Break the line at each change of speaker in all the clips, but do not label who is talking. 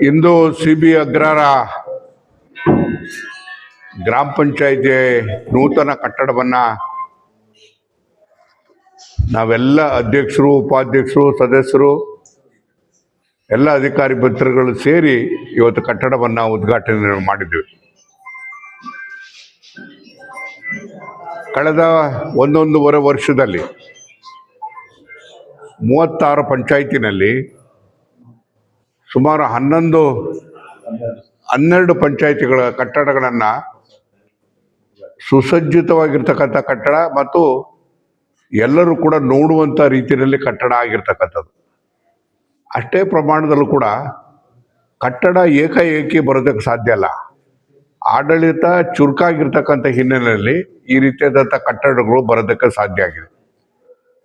ಇಂದು C B Agrahara ಗ್ರಾಮ ಪಂಚಾಯಿತಿ ನೂತನ ಕಟ್ಟಡವನ್ನ ನಾವೆಲ್ಲ ಅಧ್ಯಕ್ಷರು, ಉಪಾಧ್ಯಕ್ಷರು, ಸದಸ್ಯರು, ಎಲ್ಲ ಅಧಿಕಾರಿ ಪತ್ರಗಳು ಸೇರಿ ಇವತ್ತು ಕಟ್ಟಡವನ್ನ ಉದ್ಘಾಟನೆ ಮಾಡಿದ್ದೀವಿ ಕಳೆದ ಒಂದೊಂದೂವರೆ ವರ್ಷದಲ್ಲಿ ಮೂವತ್ತಾರು ಪಂಚಾಯತಿನಲ್ಲಿ ಸುಮಾರು ಹನ್ನೊಂದು, ಹನ್ನೆರಡು ಪಂಚಾಯಿತಿಗಳ ಕಟ್ಟಡಗಳನ್ನು ಸುಸಜ್ಜಿತವಾಗಿರ್ತಕ್ಕಂಥ ಕಟ್ಟಡ ಮತ್ತು ಎಲ್ಲರೂ ಕೂಡ ನೋಡುವಂಥ ರೀತಿಯಲ್ಲಿ ಕಟ್ಟಡ ಆಗಿರ್ತಕ್ಕಂಥದ್ದು. ಅಷ್ಟೇ ಪ್ರಮಾಣದಲ್ಲೂ ಕೂಡ ಕಟ್ಟಡ ಏಕಾಏಕಿ ಬರೋದಕ್ಕೆ ಸಾಧ್ಯ ಅಲ್ಲ. ಆಡಳಿತ ಚುರುಕಾಗಿರ್ತಕ್ಕಂಥ ಹಿನ್ನೆಲೆಯಲ್ಲಿ ಈ ರೀತಿಯಾದಂಥ ಕಟ್ಟಡಗಳು ಬರೋದಕ್ಕೆ ಸಾಧ್ಯ ಆಗಿದೆ.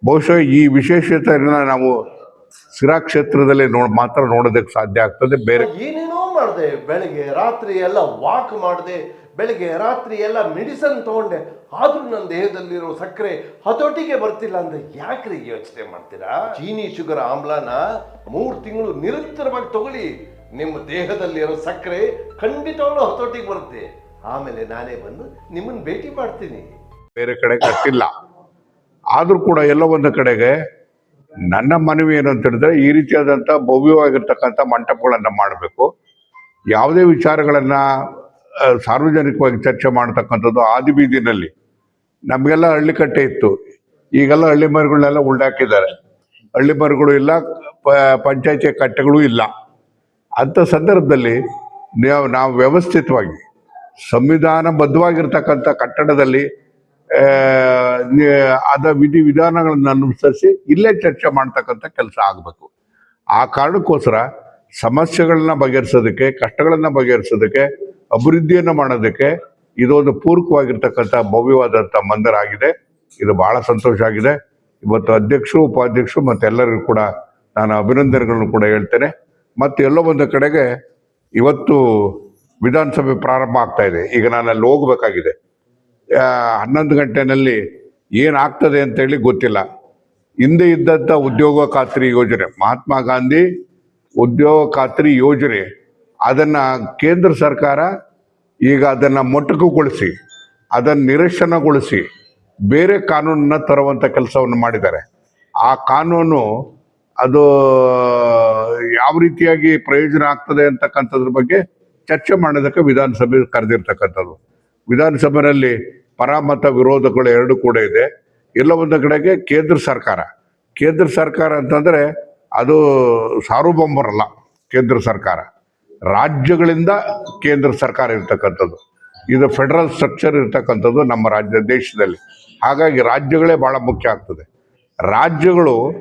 ಬಹುಶಃ ಈ ವಿಶೇಷತೆಯನ್ನು ನಾವು ಸಿರಾ ಕ್ಷೇತ್ರದಲ್ಲಿ ನೋಡ್ ಮಾತ್ರ ನೋಡೋದಕ್ಕೆ ಸಾಧ್ಯ ಆಗ್ತದೆ ಬೇರೆ
ಏನೇನೋ ಮಾಡಿದೆ ಬೆಳಿಗ್ಗೆ ರಾತ್ರಿ ಎಲ್ಲ ವಾಕ್ ಮಾಡಿದೆ ಬೆಳಿಗ್ಗೆ ರಾತ್ರಿ ಎಲ್ಲ ಮೆಡಿಸನ್ ತಗೊಂಡೆ ಆದ್ರೂ ನನ್ನ ದೇಹದಲ್ಲಿರೋ ಸಕ್ಕರೆ ಹತೋಟಿಗೆ ಬರ್ತಿಲ್ಲ ಅಂದ್ರೆ ಯಾಕ್ರಿ ಯೋಚನೆ ಮಾಡ್ತೀರಾ? ಚೀನಿ ಶುಗರ್ ಆಮ್ಲನ ಮೂರು ತಿಂಗಳು ನಿರಂತರವಾಗಿ ತಗೊಳ್ಳಿ ನಿಮ್ಮ ದೇಹದಲ್ಲಿರೋ ಸಕ್ಕರೆ ಖಂಡಿತವಾಗ್ಲೂ ಹತೋಟಿಗೆ ಬರುತ್ತೆ. ಆಮೇಲೆ ನಾನೇ ಬಂದು ನಿಮ್ಮನ್ನ ಭೇಟಿ ಮಾಡ್ತೀನಿ.
ಬೇರೆ ಕಡೆ ಕಟ್ಟಿಲ್ಲ. ಆದ್ರೂ ಕೂಡ ಎಲ್ಲ ಒಂದು ಕಡೆಗೆ ನನ್ನ ಮನವಿ ಏನು ಅಂತ ಹೇಳಿದ್ರೆ ಈ ರೀತಿಯಾದಂಥ ಭವ್ಯವಾಗಿರ್ತಕ್ಕಂಥ ಮಂಟಪಗಳನ್ನು ಮಾಡಬೇಕು. ಯಾವುದೇ ವಿಚಾರಗಳನ್ನು ಸಾರ್ವಜನಿಕವಾಗಿ ಚರ್ಚೆ ಮಾಡ್ತಕ್ಕಂಥದ್ದು ಆದಿ ಬೀದಿನಲ್ಲಿ. ನಮಗೆಲ್ಲ ಹಳ್ಳಿ ಕಟ್ಟೆ ಇತ್ತು. ಈಗೆಲ್ಲ ಹಳ್ಳಿ ಮರಗಳನ್ನೆಲ್ಲ ಉಂಡಾಕಿದ್ದಾರೆ ಹಳ್ಳಿ ಮರಗಳು ಇಲ್ಲ ಪಂಚಾಯಿತಿ ಕಟ್ಟೆಗಳು ಇಲ್ಲ. ಅಂಥ ಸಂದರ್ಭದಲ್ಲಿ ನಾವು ವ್ಯವಸ್ಥಿತವಾಗಿ, ಸಂವಿಧಾನಬದ್ಧವಾಗಿರ್ತಕ್ಕಂಥ ಕಟ್ಟಡದಲ್ಲಿ ಅದ ವಿಧಿ ವಿಧಾನಗಳನ್ನು ಅನುಸರಿಸಿ ಇಲ್ಲೇ ಚರ್ಚೆ ಮಾಡ್ತಕ್ಕಂಥ ಕೆಲಸ ಆಗಬೇಕು. ಆ ಕಾರಣಕ್ಕೋಸ್ಕರ ಸಮಸ್ಯೆಗಳನ್ನ ಬಗೆಹರಿಸೋದಕ್ಕೆ, ಕಷ್ಟಗಳನ್ನು ಬಗೆಹರಿಸೋದಕ್ಕೆ, ಅಭಿವೃದ್ಧಿಯನ್ನು ಮಾಡೋದಕ್ಕೆ ಇದೊಂದು ಪೂರಕವಾಗಿರ್ತಕ್ಕಂಥ ಭವ್ಯವಾದಂಥ ಮಂದಿರ ಆಗಿದೆ. ಇದು ಬಹಳ ಸಂತೋಷ ಆಗಿದೆ. ಇವತ್ತು ಅಧ್ಯಕ್ಷರು, ಉಪಾಧ್ಯಕ್ಷರು ಮತ್ತು ಎಲ್ಲರಿಗೂ ಕೂಡ ನಾನು ಅಭಿನಂದನೆಗಳನ್ನು ಕೂಡ ಹೇಳ್ತೇನೆ. ಮತ್ತು ಎಲ್ಲೋ ಒಂದು ಕಡೆಗೆ ಇವತ್ತು ವಿಧಾನಸಭೆ ಪ್ರಾರಂಭ ಆಗ್ತಾ ಇದೆ. ಈಗ ನಾನು ಅಲ್ಲಿ ಹೋಗ್ಬೇಕಾಗಿದೆ. ಹನ್ನೊಂದು ಗಂಟೆನಲ್ಲಿ ಏನಾಗ್ತದೆ ಅಂತೇಳಿ ಗೊತ್ತಿಲ್ಲ. ಹಿಂದೆ ಇದ್ದಂಥ ಉದ್ಯೋಗ ಖಾತ್ರಿ ಯೋಜನೆ, ಮಹಾತ್ಮ ಗಾಂಧಿ ಉದ್ಯೋಗ ಖಾತ್ರಿ ಯೋಜನೆ, ಅದನ್ನು ಕೇಂದ್ರ ಸರ್ಕಾರ ಈಗ ಅದನ್ನು ಮೊಟಕುಗೊಳಿಸಿ, ಅದನ್ನು ನಿರಶನಗೊಳಿಸಿ ಬೇರೆ ಕಾನೂನನ್ನ ತರುವಂಥ ಕೆಲಸವನ್ನು ಮಾಡಿದ್ದಾರೆ. ಆ ಕಾನೂನು ಅದು ಯಾವ ರೀತಿಯಾಗಿ ಪ್ರಯೋಜನ ಆಗ್ತದೆ ಅಂತಕ್ಕಂಥದ್ರ ಬಗ್ಗೆ ಚರ್ಚೆ ಮಾಡೋದಕ್ಕೆ ವಿಧಾನಸಭೆ ಕರೆದಿರ್ತಕ್ಕಂಥದ್ದು. ವಿಧಾನಸಭೆಯಲ್ಲಿ ಪರ ಮತ ವಿರೋಧಗಳು ಎರಡು ಕೂಡ ಇದೆ. ಎಲ್ಲ ಒಂದು ಕಡೆಗೆ ಕೇಂದ್ರ ಸರ್ಕಾರ. ಕೇಂದ್ರ ಸರ್ಕಾರ ಅಂತಂದ್ರೆ ಅದು ಸಾರ್ವಭೌಮರಲ್ಲ ಕೇಂದ್ರ ಸರ್ಕಾರ. ರಾಜ್ಯಗಳಿಂದ ಕೇಂದ್ರ ಸರ್ಕಾರ ಇರ್ತಕ್ಕಂಥದ್ದು. ಇದು ಫೆಡರಲ್ ಸ್ಟ್ರಕ್ಚರ್ ಇರ್ತಕ್ಕಂಥದ್ದು ನಮ್ಮ ರಾಜ್ಯ, ದೇಶದಲ್ಲಿ. ಹಾಗಾಗಿ ರಾಜ್ಯಗಳೇ ಬಹಳ ಮುಖ್ಯ ಆಗ್ತದೆ. ರಾಜ್ಯಗಳು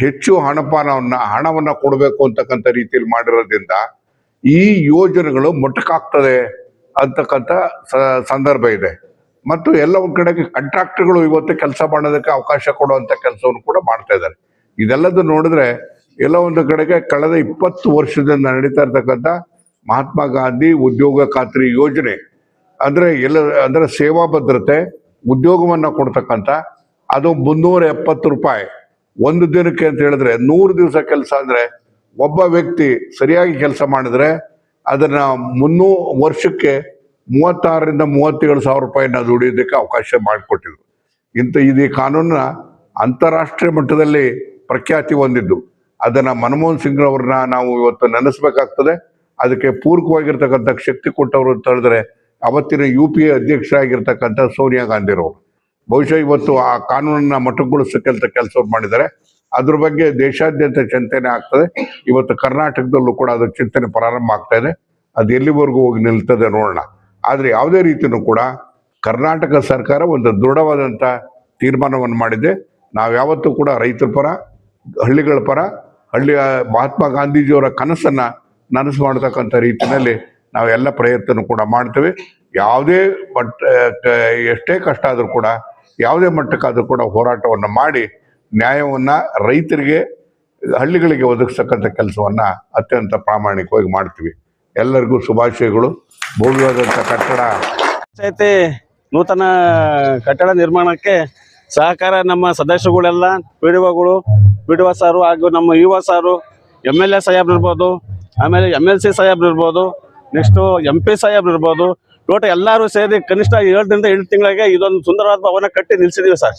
ಹೆಚ್ಚು ಹಣಪಾನವನ್ನು, ಹಣವನ್ನು ಕೊಡಬೇಕು ಅಂತಕ್ಕಂಥ ರೀತಿಯಲ್ಲಿ ಮಾಡಿರೋದ್ರಿಂದ ಈ ಯೋಜನೆಗಳು ಮೊಟಕಾಗ್ತದೆ. ಅಂತಕ್ಕಂಥ ಸಂದರ್ಭ ಇದೆ. ಮತ್ತು ಎಲ್ಲ ಒಂದ್ ಕಡೆಗೆ ಕಾಂಟ್ರಾಕ್ಟ್ಗಳು ಇವತ್ತು ಕೆಲಸ ಮಾಡೋದಕ್ಕೆ ಅವಕಾಶ ಕೊಡುವಂತ ಕೆಲಸವನ್ನು ಕೂಡ ಮಾಡ್ತಾ ಇದ್ದಾರೆ. ಇದೆಲ್ಲದು ನೋಡಿದ್ರೆ ಎಲ್ಲ ಒಂದು ಕಡೆಗೆ ಕಳೆದ ಇಪ್ಪತ್ತು ವರ್ಷದಿಂದ ನಡೀತಾ ಇರ್ತಕ್ಕಂಥ ಮಹಾತ್ಮ ಗಾಂಧಿ ಉದ್ಯೋಗ ಖಾತ್ರಿ ಯೋಜನೆ, ಅಂದ್ರೆ ಎಲ್ಲ, ಅಂದ್ರೆ ಸೇವಾ ಭದ್ರತೆ, ಉದ್ಯೋಗವನ್ನ ಕೊಡ್ತಕ್ಕಂಥ ಅದು ಮುನ್ನೂರ ಎಪ್ಪತ್ತು ರೂಪಾಯಿ. ಒಂದು ದಿನಕ್ಕೆ ಅಂತ ಹೇಳಿದ್ರೆ ನೂರು ದಿವಸ ಕೆಲಸ ಅಂದ್ರೆ ಒಬ್ಬ ವ್ಯಕ್ತಿ ಸರಿಯಾಗಿ ಕೆಲಸ ಮಾಡಿದ್ರೆ ಅದನ್ನ ಮುನ್ನೂ ವರ್ಷಕ್ಕೆ ಮೂವತ್ತಾರರಿಂದ ಮೂವತ್ತೇಳು ಸಾವಿರ ರೂಪಾಯಿನ ದುಡಿಯೋದಕ್ಕೆ ಅವಕಾಶ ಮಾಡಿಕೊಟ್ಟಿದ್ರು. ಇಂಥ ಇದು ಈ ಕಾನೂನ ಅಂತಾರಾಷ್ಟ್ರೀಯ ಮಟ್ಟದಲ್ಲಿ ಪ್ರಖ್ಯಾತಿ ಹೊಂದಿದ್ದು. ಅದನ್ನ ಮನಮೋಹನ್ ಸಿಂಗ್ ಅವ್ರನ್ನ ನಾವು ಇವತ್ತು ನೆನೆಸ್ಬೇಕಾಗ್ತದೆ. ಅದಕ್ಕೆ ಪೂರಕವಾಗಿರ್ತಕ್ಕಂಥ ಶಕ್ತಿ ಕೊಟ್ಟವರು ಅಂತ ಹೇಳಿದ್ರೆ ಅವತ್ತಿನ ಯು ಪಿ ಎ ಅಧ್ಯಕ್ಷರಾಗಿರ್ತಕ್ಕಂಥ ಸೋನಿಯಾ ಗಾಂಧಿರವರು. ಬಹುಶಃ ಇವತ್ತು ಆ ಕಾನೂನನ್ನ ಮಟ್ಟಗೊಳಿಸಕ್ಕಂಥ ಕೆಲಸವ್ರು ಮಾಡಿದ್ದಾರೆ. ಅದ್ರ ಬಗ್ಗೆ ದೇಶಾದ್ಯಂತ ಚಿಂತನೆ ಆಗ್ತದೆ. ಇವತ್ತು ಕರ್ನಾಟಕದಲ್ಲೂ ಕೂಡ ಅದು ಚಿಂತನೆ ಪ್ರಾರಂಭ ಆಗ್ತಾ ಇದೆ. ಅದು ಎಲ್ಲಿವರೆಗೂ ಹೋಗಿ ನಿಲ್ತದೆ ನೋಡೋಣ. ಆದರೆ ಯಾವುದೇ ರೀತಿಯೂ ಕೂಡ ಕರ್ನಾಟಕ ಸರ್ಕಾರ ಒಂದು ದೃಢವಾದಂಥ ತೀರ್ಮಾನವನ್ನು ಮಾಡಿದೆ. ನಾವು ಯಾವತ್ತೂ ಕೂಡ ರೈತರ ಪರ, ಹಳ್ಳಿಗಳ ಪರ, ಹಳ್ಳಿಯ ಮಹಾತ್ಮ ಗಾಂಧೀಜಿಯವರ ಕನಸನ್ನ ನನಸು ಮಾಡತಕ್ಕಂಥ ರೀತಿಯಲ್ಲಿ ನಾವು ಎಲ್ಲ ಪ್ರಯತ್ನ ಕೂಡ ಮಾಡ್ತೇವೆ. ಯಾವುದೇ ಮಟ್ಟ, ಎಷ್ಟೇ ಕಷ್ಟ ಆದರೂ ಕೂಡ, ಯಾವುದೇ ಮಟ್ಟಕ್ಕಾದರೂ ಕೂಡ ಹೋರಾಟವನ್ನು ಮಾಡಿ ನ್ಯಾಯವನ್ನ ರೈತರಿಗೆ, ಹಳ್ಳಿಗಳಿಗೆ ಒದಗಿಸ್ತಕ್ಕಂಥ ಕೆಲಸವನ್ನ ಅತ್ಯಂತ ಪ್ರಾಮಾಣಿಕವಾಗಿ ಮಾಡ್ತೀವಿ. ಎಲ್ಲರಿಗೂ ಶುಭಾಶಯಗಳು. ಭವ್ಯವಾದಂಥ ಕಟ್ಟಡ.
ಪಂಚಾಯತಿ ನೂತನ ಕಟ್ಟಡ ನಿರ್ಮಾಣಕ್ಕೆ ಸಹಕಾರ ನಮ್ಮ ಸದಸ್ಯಗಳೆಲ್ಲ ಪಿ ಡಿ ಒಗಳು ಪಿ ಡಿ ಒ ಸಾರು ಹಾಗೂ ನಮ್ಮ ಯುವ ಸಾರು, ಎಂ ಎಲ್ ಎ ಸಾಹೇಬ್ ಇರ್ಬೋದು, ಆಮೇಲೆ ಎಂ ಎಲ್ ಸಿ ಸಾಹೇಬ್ರು ಇರ್ಬೋದು, ನೆಕ್ಸ್ಟು ಎಂ ಪಿ ಸಾಹೇಬ್ ಇರ್ಬೋದು, ಟೋಟಲ್ ಎಲ್ಲರೂ ಸೇರಿ ಕನಿಷ್ಠ ಏಳರಿಂದ ಎಂಟು ತಿಂಗಳಿಗೆ ಇದೊಂದು ಸುಂದರವಾದ ಭವನ ಕಟ್ಟಿ ನಿಲ್ಲಿಸಿದ್ದೀವಿ ಸರ್.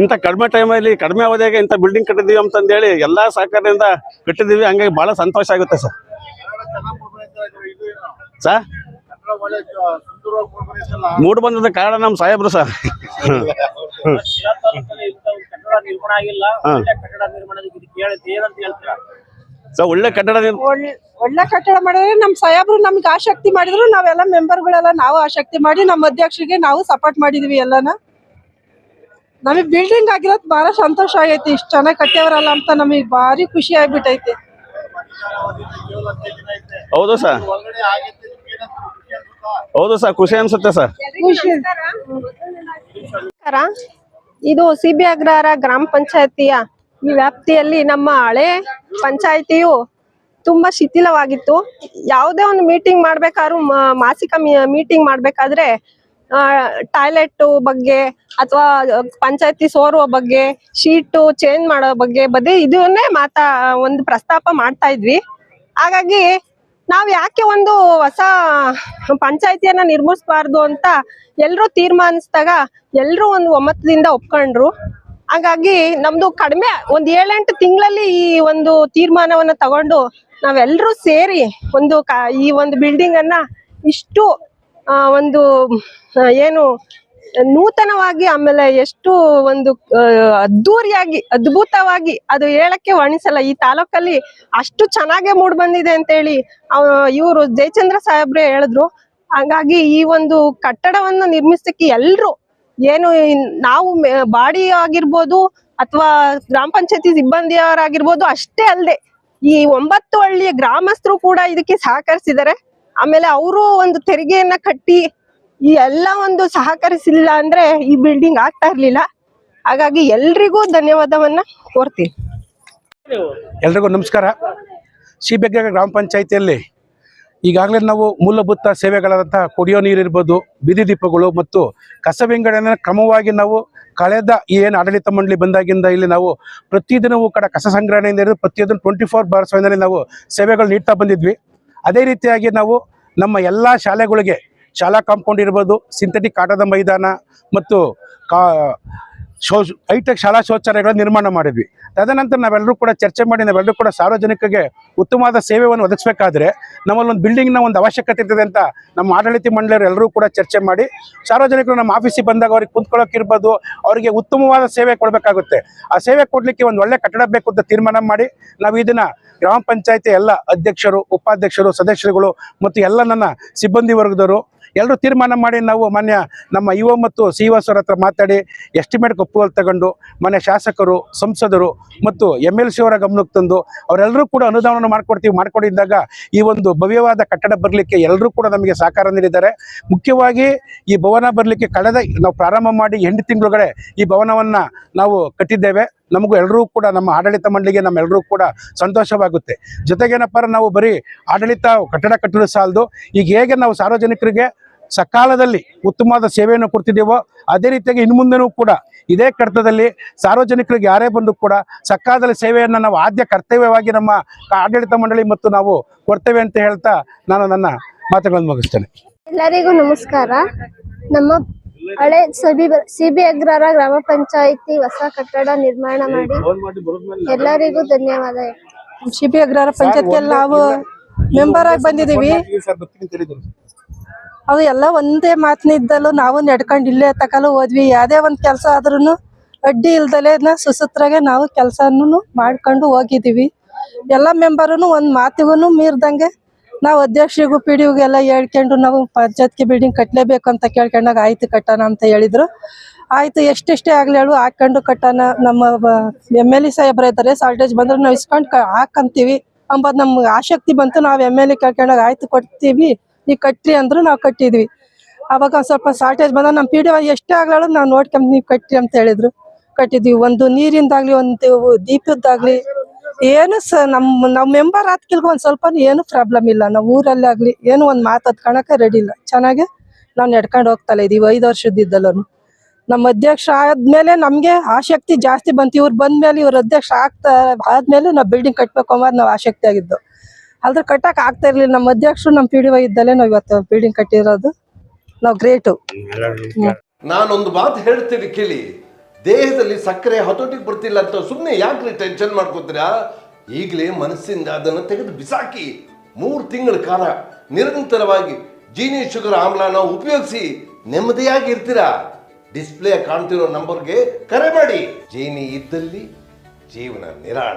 ಇಂಥ ಕಡಿಮೆ ಟೈಮಲ್ಲಿ ಕಡಿಮೆ ಅವಧಿಯಾಗೆ ಇಂಥ ಬಿಲ್ಡಿಂಗ್ ಕಟ್ಟಿದೀವಿ ಅಂತಂದೇಳಿ ಎಲ್ಲಾ ಸಹಕಾರದಿಂದ ಕಟ್ಟಿದೀವಿ. ಹಂಗಾಗಿ ಬಹಳ ಸಂತೋಷ ಆಗುತ್ತೆ ಸರ್. ಸರ್ ಮೂಡ್ ಬಂದದ ಕಾರಣ ನಮ್ಮ ಸಾಹೇಬ್ರು ಸರ್.
ಒಳ್ಳೆ ಕಟ್ಟಡ
ಒಳ್ಳೆ ಕಟ್ಟಡ
ಮಾಡಿದ್ರೆ ನಮ್ ಸಾಹೇಬ್ರು ನಮ್ಗೆ ಆಸಕ್ತಿ ಮಾಡಿದ್ರು, ನಾವೆಲ್ಲ ಮೆಂಬರ್ಗಳೆಲ್ಲ ನಾವು ಆಸಕ್ತಿ ಮಾಡಿ ನಮ್ಮ ಅಧ್ಯಕ್ಷರಿಗೆ ನಾವು ಸಪೋರ್ಟ್ ಮಾಡಿದ್ವಿ ಎಲ್ಲಾನ. ನಮಗೆ ಬಿಲ್ಡಿಂಗ್ ಆಗಿರೋದು ಬಹಳ ಸಂತೋಷ ಆಗೈತಿ. ಇಷ್ಟು ಚೆನ್ನಾಗಿ ಕಟ್ಟಿಯವರಲ್ಲ ಅಂತ ನಮಗೆ ಭಾರಿ ಖುಷಿ ಆಗ್ಬಿಟ್ಟೈತಿ
ಹೌದು ಸರ್. ಹೌದು ಸರ್ ಖುಷಿ ಅನ್ಸುತ್ತೆ ಸರ್.
ಖುಷಿ.
ನಮಸ್ಕಾರ. ಇದು ಸಿ ಬಿ ಅಗ್ರಹಾರ ಗ್ರಾಮ ಪಂಚಾಯತಿಯ ಈ ವ್ಯಾಪ್ತಿಯಲ್ಲಿ ನಮ್ಮ ಹಳೆ ಪಂಚಾಯತಿಯು ತುಂಬಾ ಶಿಥಿಲವಾಗಿತ್ತು. ಯಾವುದೇ ಒಂದು ಮೀಟಿಂಗ್ ಮಾಡ್ಬೇಕಾದ್ರೂ ಮ- ಮಾಸಿಕ ಮೀಟಿಂಗ್ ಮಾಡ್ಬೇಕಾದ್ರೆ ಟಾಯ್ಲೆಟ್ ಬಗ್ಗೆ ಅಥವಾ ಪಂಚಾಯತಿ ಸೋರುವ ಬಗ್ಗೆ ಶೀಟು ಚೇಂಜ್ ಮಾಡೋ ಬಗ್ಗೆ ಬದಿ ಇದನ್ನೇ ಮಾತಾ ಒಂದು ಪ್ರಸ್ತಾಪ ಮಾಡ್ತಾ ಇದ್ವಿ. ಹಾಗಾಗಿ ನಾವ್ ಯಾಕೆ ಒಂದು ಹೊಸ ಪಂಚಾಯತಿಯನ್ನ ನಿರ್ಮಿಸಬಾರ್ದು ಅಂತ ಎಲ್ರು ತೀರ್ಮಾನಿಸಿದಾಗ ಎಲ್ರು ಒಂದು ಒಮ್ಮತದಿಂದ ಒಪ್ಕೊಂಡ್ರು. ಹಾಗಾಗಿ ನಮ್ದು ಕಡಿಮೆ ಒಂದ್ ಏಳೆಂಟು ತಿಂಗಳಲ್ಲಿ ಈ ಒಂದು ತೀರ್ಮಾನವನ್ನ ತಗೊಂಡು ನಾವೆಲ್ಲರೂ ಸೇರಿ ಒಂದು ಈ ಒಂದು ಬಿಲ್ಡಿಂಗ್ ಅನ್ನ ಇಷ್ಟು ಆ, ಒಂದು ಏನು, ನೂತನವಾಗಿ ಆಮೇಲೆ ಎಷ್ಟು ಒಂದು ಅದ್ದೂರಿಯಾಗಿ, ಅದ್ಭುತವಾಗಿ ಅದು ಹೇಳಕ್ಕೆ ವರ್ಣಿಸಲ್ಲ. ಈ ತಾಲೂಕಲ್ಲಿ ಅಷ್ಟು ಚೆನ್ನಾಗೆ ಮೂಡ್ ಬಂದಿದೆ ಅಂತೇಳಿ ಇವರು ಜಯಚಂದ್ರ ಸಾಹೇಬ್ರೆ ಹೇಳಿದ್ರು. ಹಾಗಾಗಿ ಈ ಒಂದು ಕಟ್ಟಡವನ್ನು ನಿರ್ಮಿಸಕ್ಕೆ ಎಲ್ರು ಏನು ನಾವು ಬಾಡಿ ಆಗಿರ್ಬೋದು ಅಥವಾ ಗ್ರಾಮ ಪಂಚಾಯತಿ ಸಿಬ್ಬಂದಿಯವರಾಗಿರ್ಬೋದು ಅಷ್ಟೇ ಅಲ್ಲದೆ ಈ ಒಂಬತ್ತು ಹಳ್ಳಿಯ ಗ್ರಾಮಸ್ಥರು ಕೂಡ ಇದಕ್ಕೆ ಸಹಕರಿಸಿದ್ದಾರೆ. ಆಮೇಲೆ ಅವರು ಒಂದು ತೆರಿಗೆಯನ್ನ ಕಟ್ಟಿ ಈ ಎಲ್ಲ ಒಂದು ಸಹಕರಿಸಲಿಲ್ಲ ಅಂದ್ರೆ ಈ ಬಿಲ್ಡಿಂಗ್ ಆಗ್ತಾ ಇರ್ಲಿಲ್ಲ. ಹಾಗಾಗಿ ಎಲ್ರಿಗೂ ಧನ್ಯವಾದವನ್ನ ಕೋರ್ತೀನಿ.
ಎಲ್ರಿಗೂ ನಮಸ್ಕಾರ. ಸಿಬೆಗ್ಗ ಗ್ರಾಮ ಪಂಚಾಯಿತಿಯಲ್ಲಿ ಈಗಾಗಲೇ ನಾವು ಮೂಲಭೂತ ಸೇವೆಗಳಾದಂಥ ಕುಡಿಯೋ ನೀರು ಇರ್ಬೋದು, ಬೀದಿ ದೀಪಗಳು ಮತ್ತು ಕಸ ವಿಂಗಡಣೆ ಕ್ರಮವಾಗಿ ನಾವು ಕಳೆದ ಏನು ಆಡಳಿತ ಮಂಡಳಿ ಬಂದಾಗಿಂದ ಇಲ್ಲಿ ನಾವು ಪ್ರತಿದಿನವೂ ಕೂಡ ಕಸ ಸಂಗ್ರಹಣೆಯಿಂದ ಹಿಡಿದು ಪ್ರತಿಯೊಂದು ಟ್ವೆಂಟಿ ಫೋರ್ ಬಾರ್ ನಾವು ಸೇವೆಗಳು ನೀಡ್ತಾ ಬಂದಿದ್ವಿ. ಅದೇ ರೀತಿಯಾಗಿ ನಾವು ನಮ್ಮ ಎಲ್ಲ ಶಾಲೆಗಳಿಗೆ ಶಾಲಾ ಕಾಂಪೌಂಡ್ ಇರ್ಬೋದು, ಸಿಂಥೆಟಿಕ್ ಆಟದ ಮೈದಾನ ಮತ್ತು ಕಾ, ಶೌ, ಹೈಟೆಕ್ ಶಾಲಾ ಶೌಚಾಲಯಗಳ ನಿರ್ಮಾಣ ಮಾಡಿದ್ವಿ. ತದನಂತರ ನಾವೆಲ್ಲರೂ ಕೂಡ ಚರ್ಚೆ ಮಾಡಿ ನಾವೆಲ್ಲರೂ ಕೂಡ ಸಾರ್ವಜನಿಕರಿಗೆ ಉತ್ತಮವಾದ ಸೇವೆಯನ್ನು ಒದಗಿಸಬೇಕಾದ್ರೆ ನಮ್ಮಲ್ಲಿ ಒಂದು ಬಿಲ್ಡಿಂಗ್ನ ಒಂದು ಅವಶ್ಯಕತೆ ಇರ್ತದೆ ಅಂತ ನಮ್ಮ ಆಡಳಿತ ಮಂಡಳಿಯರು ಎಲ್ಲರೂ ಕೂಡ ಚರ್ಚೆ ಮಾಡಿ ಸಾರ್ವಜನಿಕರು ನಮ್ಮ ಆಫೀಸಿಗೆ ಬಂದಾಗ ಅವ್ರಿಗೆ ಕುಂತ್ಕೊಳ್ಳೋಕ್ಕಿರ್ಬೋದು ಅವರಿಗೆ ಉತ್ತಮವಾದ ಸೇವೆ ಕೊಡಬೇಕಾಗುತ್ತೆ. ಆ ಸೇವೆ ಕೊಡಲಿಕ್ಕೆ ಒಂದು ಒಳ್ಳೆ ಕಟ್ಟಡ ಬೇಕು ಅಂತ ತೀರ್ಮಾನ ಮಾಡಿ ನಾವು ಇದನ್ನ ಗ್ರಾಮ ಪಂಚಾಯತಿ ಎಲ್ಲ ಅಧ್ಯಕ್ಷರು, ಉಪಾಧ್ಯಕ್ಷರು, ಸದಸ್ಯರುಗಳು ಮತ್ತು ಎಲ್ಲ ನನ್ನ ಸಿಬ್ಬಂದಿ ವರ್ಗದವರು ಎಲ್ಲರೂ ತೀರ್ಮಾನ ಮಾಡಿ ನಾವು ಮಾನ್ಯ ನಮ್ಮ ಯುವ ಮತ್ತು ಸಿ ಸರ್ ಹತ್ರ ಮಾತಾಡಿ ಎಸ್ಟಿಮೇಟ್ ಅಪ್ರೂವಲ್ ತಗೊಂಡು ಮನೆ ಶಾಸಕರು, ಸಂಸದರು ಮತ್ತು ಎಂ ಎಲ್ ಸಿ ಅವರ ಗಮನಕ್ಕೆ ತಂದು ಅವರೆಲ್ಲರೂ ಕೂಡ ಅನುದಾನವನ್ನು ಮಾಡ್ಕೊಡ್ತೀವಿ, ಮಾಡ್ಕೊಂಡಿದ್ದಾಗ ಈ ಒಂದು ಭವ್ಯವಾದ ಕಟ್ಟಡ ಬರಲಿಕ್ಕೆ ಎಲ್ಲರೂ ಕೂಡ ನಮಗೆ ಸಹಕಾರ ನೀಡಿದ್ದಾರೆ. ಮುಖ್ಯವಾಗಿ ಈ ಭವನ ಬರಲಿಕ್ಕೆ ಕಳೆದ, ನಾವು ಪ್ರಾರಂಭ ಮಾಡಿ ಎಂಟು ತಿಂಗಳೊಳಗಡೆ ಈ ಭವನವನ್ನು ನಾವು ಕಟ್ಟಿದ್ದೇವೆ. ನಮಗೂ ಎಲ್ಲರೂ ಕೂಡ, ನಮ್ಮ ಆಡಳಿತ ಮಂಡಳಿಗೆ ನಮ್ಮೆಲ್ಲರೂ ಕೂಡ ಸಂತೋಷವಾಗುತ್ತೆ. ಜೊತೆಗೇನಪ್ಪ ನಾವು ಬರೀ ಆಡಳಿತ, ಕಟ್ಟಡ ಕಟ್ಟಲು ಸಾಲದು. ಈಗ ಹೇಗೆ ನಾವು ಸಾರ್ವಜನಿಕರಿಗೆ ಸಕಾಲದಲ್ಲಿ ಉತ್ತಮವಾದ ಸೇವೆಯನ್ನು ಕೊಡ್ತಿದ್ದೇವೋ, ಅದೇ ರೀತಿಯಾಗಿ ಇನ್ನು ಮುಂದೆನೂ ಕೂಡ ಇದೇ ಕಡತದಲ್ಲಿ ಸಾರ್ವಜನಿಕರಿಗೆ ಯಾರೇ ಬಂದರೂ ಕೂಡ ಸಕಾಲದಲ್ಲಿ ಸೇವೆಯನ್ನು ನಾವು ಆದ್ಯ ಕರ್ತವ್ಯವಾಗಿ ನಮ್ಮ ಆಡಳಿತ ಮಂಡಳಿ ಮತ್ತು ನಾವು ಕೊಡ್ತೇವೆ ಅಂತ ಹೇಳ್ತಾ ನಾನು ನನ್ನ ಮಾತುಗಳನ್ನು ಮುಗಿಸ್ತೇನೆ.
ಎಲ್ಲರಿಗೂ ನಮಸ್ಕಾರ. ನಮ್ಮ ಹಳೆ ಸಬಿ ಸಿಬಿ ಅಗ್ರಹಾರ ಗ್ರಾಮ ಪಂಚಾಯಿತಿ ಹೊಸ ಕಟ್ಟಡ ನಿರ್ಮಾಣ ಮಾಡಿ. ಎಲ್ಲರಿಗೂ ಧನ್ಯವಾದ.
ಸಿಬಿ ಅಗ್ರಹಾರ ಪಂಚಾಯತಿಯಲ್ಲಿ ನಾವು ಮೆಂಬರ್ ಆಗಿ ಬಂದಿದೀವಿ ಅದು ಎಲ್ಲ ಒಂದೇ ಮಾತಿನಿದ್ದಲ್ಲೂ ನಾವು ನಡ್ಕೊಂಡು ಇಲ್ಲೇ ತಕಲು ಹೋದ್ವಿ. ಯಾವ್ದೇ ಒಂದ್ ಕೆಲಸ ಆದ್ರೂ ಅಡ್ಡಿ ಇಲ್ದಲೆ ಸುಸೂತ್ರಾಗೆ ನಾವು ಕೆಲಸನು ಮಾಡ್ಕೊಂಡು ಹೋಗಿದೀವಿ ಎಲ್ಲ ಮೆಂಬರ್ನು ಒಂದ್ ಮಾತಿಗೂ ಮೀರ್ದಂಗೆ ನಾವು ಅಧ್ಯಕ್ಷರಿಗೂ ಪಿ ಎಲ್ಲ ಹೇಳ್ಕೊಂಡು ನಾವು ಪಂಚಾಯತ್ಗೆ ಬಿಲ್ಡಿಂಗ್ ಕಟ್ಲೇಬೇಕು ಅಂತ ಕೇಳ್ಕೊಂಡಾಗ ಆಯ್ತು ಕಟ್ಟೋಣ ಅಂತ ಹೇಳಿದ್ರು. ಆಯ್ತು ಎಷ್ಟೆಷ್ಟೇ ಆಗ್ಲಿ ಹೇಳು ಹಾಕೊಂಡು ಕಟ್ಟೋಣ. ನಮ್ಮ ಎಂ ಎಲ್ ಎ ಸಾಹೇಬ್ರ ಇದ್ದಾರೆ ಸಾಲ್ಟೇಜ್ ಬಂದ್ರೆ ನಾವು ಇಸ್ಕೊಂಡು ಹಾಕಂತೀವಿ ಅಂಬದ್ ನಮ್ಗೆ ಆಸಕ್ತಿ ಬಂತು. ನಾವು ಎಂ ಎಲ್ ಎ ಕೇಳ್ಕೊಂಡಾಗ ಆಯ್ತು ಕೊಡ್ತೀವಿ, ನೀವು ಕಟ್ರಿ ಅಂದ್ರು ನಾವು ಕಟ್ಟಿದ್ವಿ. ಅವಾಗ ಒಂದ್ ಸ್ವಲ್ಪ ಶಾರ್ಟೇಜ್ ಬಂದ ನಮ್ಮ ಪಿ ಡಿ ಎಷ್ಟೇ ಆಗ್ಲಾಳು ನಾವು ನೋಡ್ಕೊಂಡ್ ನೀವು ಕಟ್ರಿ ಅಂತ ಹೇಳಿದ್ರು. ಕಟ್ಟಿದ್ವಿ. ಒಂದು ನೀರಿಂದಾಗ್ಲಿ, ಒಂದು ದೀಪದ್ದಾಗ್ಲಿ ಏನು ಸ ನಮ್ಮ ನಾವ್ ಮೆಂಬರ್ ಆದ್ಕಿಲ್ಗ ಒಂದ್ ಸ್ವಲ್ಪ ಏನು ಪ್ರಾಬ್ಲಮ್ ಇಲ್ಲ. ನಾವು ಊರಲ್ಲಿ ಆಗ್ಲಿ ಏನು ಒಂದ್ ಮಾತು ಹತ್ಕೊಳಕ್ಕೆ ರೆಡಿ ಇಲ್ಲ. ಚೆನ್ನಾಗಿ ನಾವು ನಡ್ಕೊಂಡು ಹೋಗ್ತಾ ಇದೀವಿ ಐದು ವರ್ಷದಿದ್ದಲ್ಲೂ ನಮ್ಮ ಅಧ್ಯಕ್ಷ ಆದ್ಮೇಲೆ ನಮ್ಗೆ ಆಸಕ್ತಿ ಜಾಸ್ತಿ ಬಂತು. ಇವ್ರು ಬಂದ್ಮೇಲೆ ಇವ್ರ ಅಧ್ಯಕ್ಷ ಆಗ್ತಾ ಆದ್ಮೇಲೆ ನಾವು ಬಿಲ್ಡಿಂಗ್ ಕಟ್ಬೇಕು ಅನ್ನೋದು ನಾವು ಆಸಕ್ತಿ ಆಗಿದ್ದು. ಅದ್ರ ಕಟ್ಟಕ್ ಆಗ್ತಾ ಇರ್ಲಿಲ್ಲ. ನಮ್ಮ ಅಧ್ಯಕ್ಷರು ನಮ್ಮ ಪಿ ಡಿ ವೈ ಇದ್ದಲ್ಲೇ ನಾವು ಇವತ್ತು ಬಿಲ್ಡಿಂಗ್ ಕಟ್ಟಿರೋದು. ನಾವು ಗ್ರೇಟು
ನಾನೊಂದು ಮಾತು ಹೇಳ್ತೀನಿ ಕೇಳಿ. ದೇಹದಲ್ಲಿ ಸಕ್ಕರೆ ಹತೋಟಿಗೆ ಬರ್ತಿಲ್ಲ ಅಂತ ಸುಮ್ಮನೆ ಯಾಕ್ರಿ ಟೆನ್ಷನ್ ಮಾಡ್ಕೋತೀರಾ? ಈಗಲೇ ಮನಸ್ಸಿಂದ ಅದನ್ನು ತೆಗೆದು ಬಿಸಾಕಿ ಮೂರು ತಿಂಗಳ ಕಾಲ ನಿರಂತರವಾಗಿ ಜೀನಿ ಶುಗರ್ ಆಮ್ಲನ ಉಪಯೋಗಿಸಿ ನೆಮ್ಮದಿಯಾಗಿ ಇರ್ತೀರಾ? ಡಿಸ್ಪ್ಲೇ ಕಾಣ್ತಿರೋ ನಂಬರ್ಗೆ ಕರೆ ಮಾಡಿ. ಜೀನಿ ಇದ್ದಲ್ಲಿ ಜೀವನ ನಿರಾಳ.